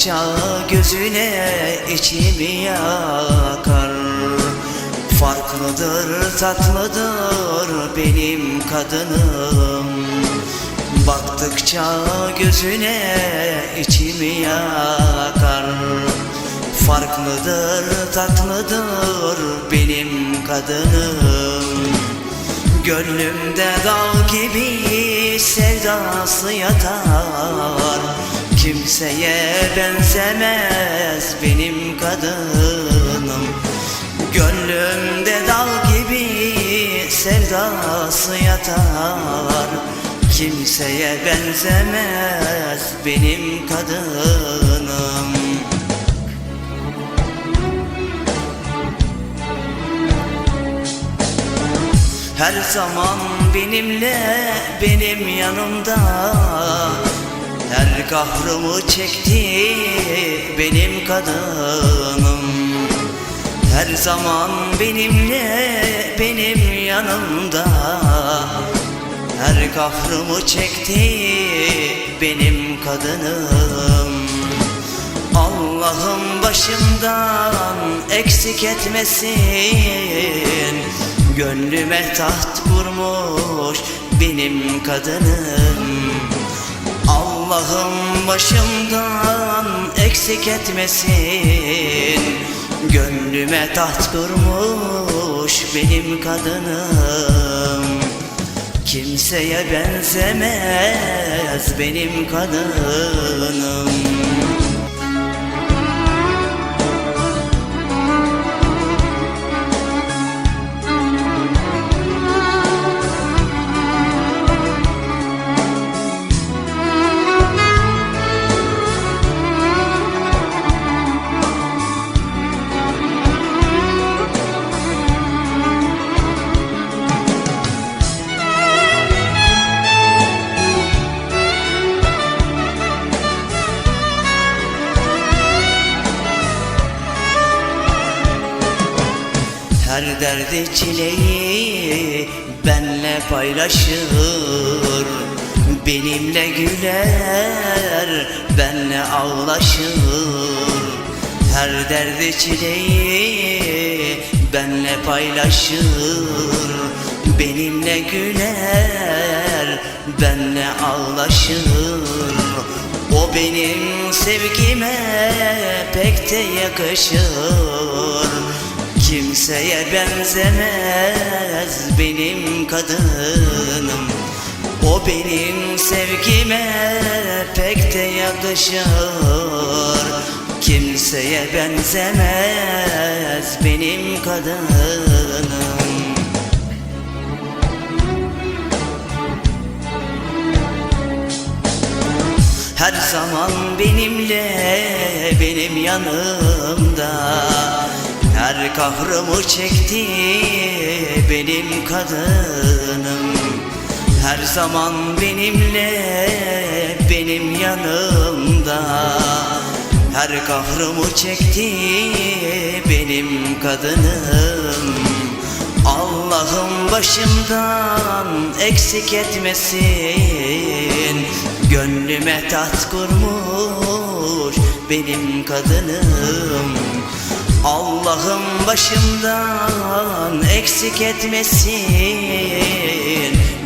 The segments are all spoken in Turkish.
Baktıkça gözüne içimi yakar. Farklıdır tatlıdır benim kadınım. Baktıkça gözüne içimi yakar. Farklıdır tatlıdır benim kadınım. Gönlümde dağ gibi sevdası yatar Kimseye benzemez benim kadınım. Gönlümde dağ gibi sevdası yatar. Kimseye benzemez benim kadınım. Her zaman benimle benim yanımda Her kahrımı çekti benim kadınım. Her zaman benimle benim yanımda. Her kahrımı çekti benim kadınım. Allah'ım başımdan eksik etmesin. Gönlüme taht kurmuş benim kadınım Allah'ım başımdan eksik etmesin. Gönlüme taht kurmuş benim kadınım. Kimseye benzemez benim kadınım Her derdi çileyi benle paylaşır. Benimle güler, benle ağlaşır. Her derdi çileyi benle paylaşır. Benimle güler, benle ağlaşır. O benim sevgime pek de yakışır Kimseye benzemez benim kadınım. O benim sevgime pek de yakışır. Kimseye benzemez benim kadınım. Her zaman benimle benim yanımda Her kahrımı çekti benim kadınım. Her zaman benimle benim yanımda. Her kahrımı çekti benim kadınım. Allah'ım başımdan eksik etmesin. Gönlüme taht kurmuş benim kadınım. Allah'ım başımdan eksik etmesin.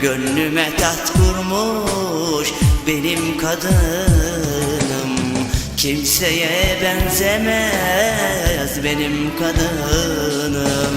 Gönlüme taht kurmuş benim kadınım. Kimseye benzemez benim kadınım